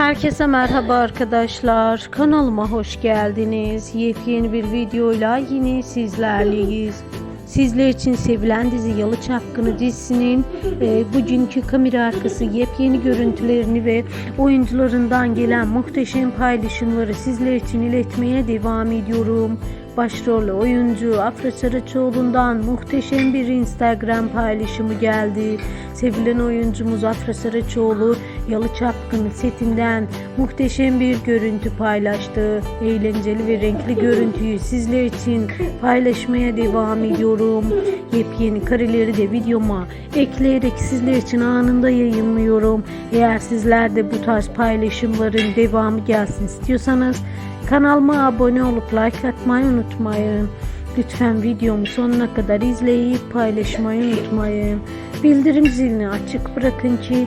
Herkese merhaba arkadaşlar. Kanalıma hoş geldiniz. Yepyeni bir videoyla yine sizlerleyiz. Sizler için sevilen dizi Yalı Çapkını dizisinin e, bugünkü kamera arkası yepyeni görüntülerini ve oyuncularından gelen muhteşem paylaşımları sizler için iletmeye devam ediyorum. Başrol oyuncu Afra Saraçoğlu'ndan muhteşem bir Instagram paylaşımı geldi. Sevilen oyuncumuz Afra Saraçoğlu Yalı Çapkını setinden muhteşem bir görüntü paylaştı. Eğlenceli ve renkli görüntüyü sizler için paylaşmaya devam ediyorum. Yepyeni kareleri de videoma ekleyerek sizler için anında yayınlıyorum. Eğer sizler de bu tarz paylaşımların devamı gelsin istiyorsanız Kanalıma abone olup like atmayı unutmayın. Lütfen videomu sonuna kadar izleyip paylaşmayı unutmayın. Bildirim zilini açık bırakın ki